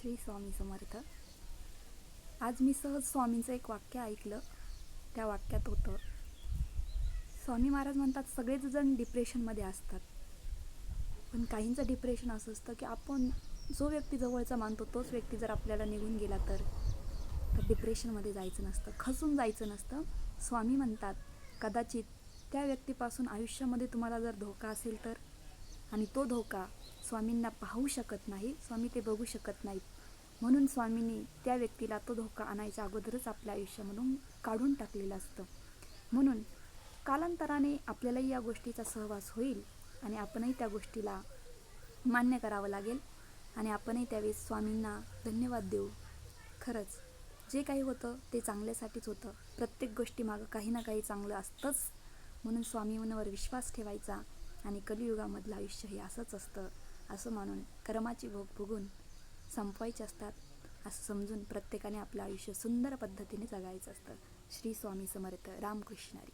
श्री स्वामी समर्थ. आज मी सहज स्वामींचं एक वाक्य ऐकलं. त्या वाक्यात होतं स्वामी महाराज म्हणतात सगळेच जण डिप्रेशनमध्ये असतात. पण काहींचं डिप्रेशन असं असतं की आपण जो व्यक्ती जवळचा मानतो तोच व्यक्ती जर आपल्याला निघून गेला तर तर डिप्रेशनमध्ये जायचं नसतं खचून जायचं नसतं. स्वामी म्हणतात कदाचित त्या व्यक्तीपासून आयुष्यामध्ये तुम्हाला जर धोका असेल तर आणि तो धोका स्वामींना पाहू शकत नाही स्वामी ते बघू शकत नाहीत. म्हणून स्वामींनी त्या व्यक्तीला तो धोका आणायच्या अगोदरच आपल्या आयुष्यामधून काढून टाकलेलं असतं. म्हणून कालांतराने आपल्यालाही या गोष्टीचा सहवास होईल आणि आपणही त्या गोष्टीला मान्य करावं लागेल आणि आपणही त्यावेळेस स्वामींना धन्यवाद देऊ. खरंच जे काही होतं ते चांगल्यासाठीच होतं. प्रत्येक गोष्टीमागं काही ना काही चांगलं असतंच. म्हणून स्वामींवर विश्वास ठेवायचा आणि कलियुगामधलं आयुष्य हे असंच असतं. असं मानून कर्माची भोग भोगून संपवायचे असतात असं समजून प्रत्येकाने आपलं आयुष्य सुंदर पद्धतीने जगायचं असतं. श्री स्वामी समर्थ रामकृष्णारी